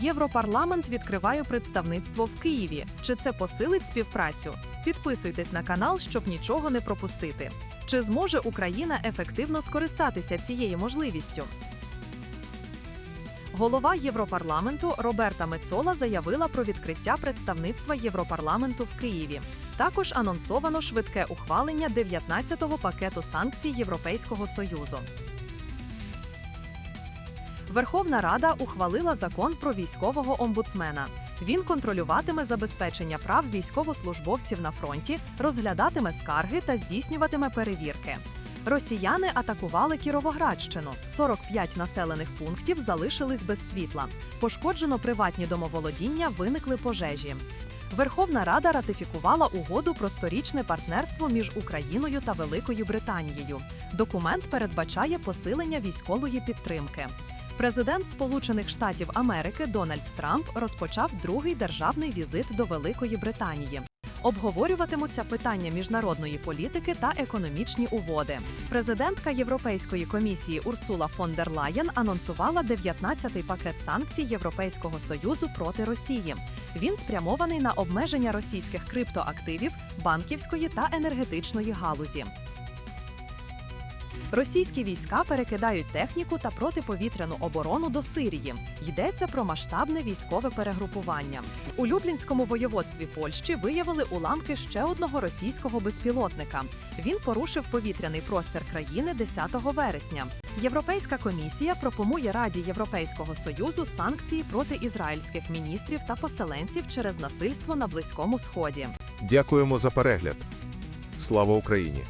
Європарламент відкриває представництво в Києві. Чи це посилить співпрацю? Підписуйтесь на канал, щоб нічого не пропустити. Чи зможе Україна ефективно скористатися цією можливістю? Голова Європарламенту Роберта Мецола заявила про відкриття представництва Європарламенту в Києві. Також анонсовано швидке ухвалення 19-го пакету санкцій Європейського Союзу. Верховна Рада ухвалила закон про військового омбудсмена. Він контролюватиме забезпечення прав військовослужбовців на фронті, розглядатиме скарги та здійснюватиме перевірки. Росіяни атакували Кіровоградщину. 45 населених пунктів залишились без світла. Пошкоджено приватні домоволодіння, виникли пожежі. Верховна Рада ратифікувала угоду про сторічне партнерство між Україною та Великою Британією. Документ передбачає посилення військової підтримки. Президент Сполучених Штатів Америки Дональд Трамп розпочав другий державний візит до Великої Британії. Обговорюватимуться питання міжнародної політики та економічні угоди. Президентка Європейської комісії Урсула фон дер Лаєн анонсувала 19-й пакет санкцій Європейського союзу проти Росії. Він спрямований на обмеження російських криптоактивів, банківської та енергетичної галузі. Російські війська перекидають техніку та протиповітряну оборону до Сирії. Йдеться про масштабне військове перегрупування. У Люблінському воєводстві Польщі виявили уламки ще одного російського безпілотника. Він порушив повітряний простір країни 10 вересня. Європейська комісія пропонує Раді Європейського союзу санкції проти ізраїльських міністрів та поселенців через насильство на Близькому Сході. Дякуємо за перегляд. Слава Україні!